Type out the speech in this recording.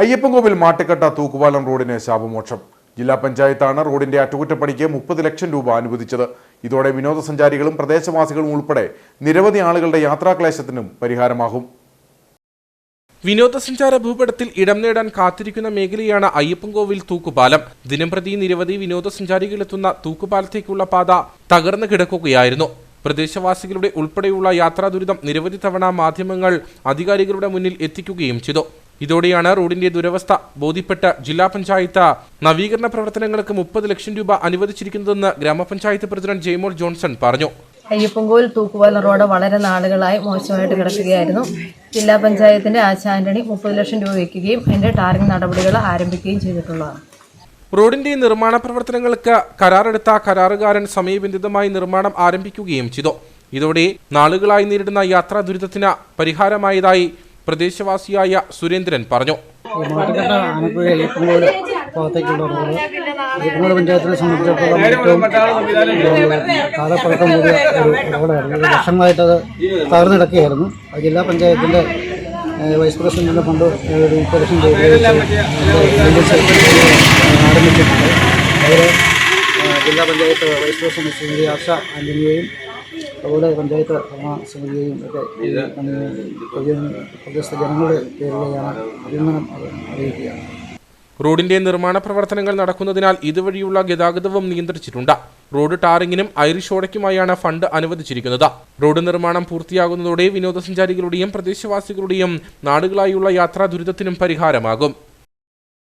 അയ്യപ്പൻകോവിൽ മാട്ടുക്കട്ട തൂക്കുപാലം റോഡിന് ശാപമോക്ഷം. ജില്ലാ പഞ്ചായത്താണ് റോഡിന്റെ അറ്റകുറ്റപ്പണിക്ക് മുപ്പത് ലക്ഷം രൂപ അനുവദിച്ചത്. ഇതോടെ വിനോദസഞ്ചാരികളും പ്രദേശവാസികളും ഉൾപ്പെടെ നിരവധി ആളുകളുടെ യാത്രാക്ലേശത്തിനും പരിഹാരമാകും. വിനോദസഞ്ചാര ഭൂപടത്തിൽ ഇടം നേടാൻ കാത്തിരിക്കുന്ന മേഖലയാണ് അയ്യപ്പൻകോവിൽ തൂക്കുപാലം. ദിനംപ്രതി നിരവധി വിനോദസഞ്ചാരികളെത്തുന്ന തൂക്കുപാലത്തേക്കുള്ള പാത തകർന്നു കിടക്കുകയായിരുന്നു. പ്രദേശവാസികളുടെ ഉൾപ്പെടെയുള്ള യാത്രാ ദുരിതം നിരവധി തവണ മാധ്യമങ്ങൾ അധികാരികളുടെ മുന്നിൽ എത്തിക്കുകയും ചെയ്തു. ഇതോടെയാണ് റോഡിന്റെ ദുരവസ്ഥ. ബോധ്യപ്പെട്ട ജില്ലാ പഞ്ചായത്ത് നവീകരണ പ്രവർത്തനങ്ങൾക്ക് മുപ്പത് ലക്ഷം രൂപ അനുവദിച്ചിരിക്കുന്നതെന്ന് ഗ്രാമപഞ്ചായത്ത് പ്രസിഡന്റ് ജെയ്മോൾ ജോൺസൺ പറഞ്ഞു. അയ്യപ്പൻകോവിൽ തൂക്കുപാലം റോഡ് വളരെ നാളുകളായി മോശമായിട്ട് കിടക്കുകയായിരുന്നു. ജില്ലാ പഞ്ചായത്തിന്റെ ആശാന്റണി മുപ്പത് ലക്ഷം രൂപ വയ്ക്കുകയും അതിന്റെ ടാറിംഗ് നടപടികൾ ആരംഭിക്കുകയും ചെയ്തിട്ടുള്ളതാണ്. റോഡിന്റെ നിർമ്മാണ പ്രവർത്തനങ്ങൾക്ക് കരാറെടുത്ത കരാറുകാരൻ സമയബന്ധിതമായി നിർമ്മാണം ആരംഭിക്കുകയും ചെയ്തു. ഇതോടെ നാളുകളായി നേരിടുന്ന യാത്രാ ദുരിതത്തിന് പരിഹാരമായതായി പ്രദേശവാസിയായ സുരേന്ദ്രൻ പറഞ്ഞു. ഈ മാട്ടുകട്ട ആനപ്പുഴ അയ്യപ്പൻകോട് ഭാഗത്തേക്കുള്ള റോഡ്. അയ്യപ്പൻകോട് പഞ്ചായത്തിനെ സംബന്ധിച്ചിടത്തോളം ഏറ്റവും കാലപ്പഴക്കം കൂടിയ ഒരു റോഡായിരുന്നു ഇത് തകർന്നു കിടക്കുകയായിരുന്നു. അത് ജില്ലാ പഞ്ചായത്തിന്റെ വൈസ് പ്രസിഡന്റിന്റെ ഫണ്ട് ഒരു ആരംഭിച്ചിട്ടുണ്ട്. ജില്ലാ പഞ്ചായത്ത് വൈസ് പ്രസിഡന്റ് ശ്രീമതി ആശ ആന്റണിയെയും അതുപോലെ പഞ്ചായത്ത് ഭരണ സമിതിയെയും ഒക്കെ പ്രദേശത്തെ ജനങ്ങളുടെ പേരിലേക്കാണ് അഭിമാനം അഭിനന്ദനം അറിയിക്കുകയാണ് റോഡിന്റെ നിർമ്മാണ പ്രവർത്തനങ്ങൾ നടക്കുന്നതിനാൽ ഇതുവഴിയുള്ള ഗതാഗതവും നിയന്ത്രിച്ചിട്ടുണ്ട്. റോഡ് ടാറിങ്ങിനും ഐറിഷ് ഓടയ്ക്കുമായാണ് ഫണ്ട് അനുവദിച്ചിരിക്കുന്നത്. റോഡ് നിർമ്മാണം പൂർത്തിയാകുന്നതോടെ വിനോദസഞ്ചാരികളുടെയും പ്രദേശവാസികളുടെയും നാടുകളായുള്ള യാത്രാ ദുരിതത്തിനും പരിഹാരമാകും.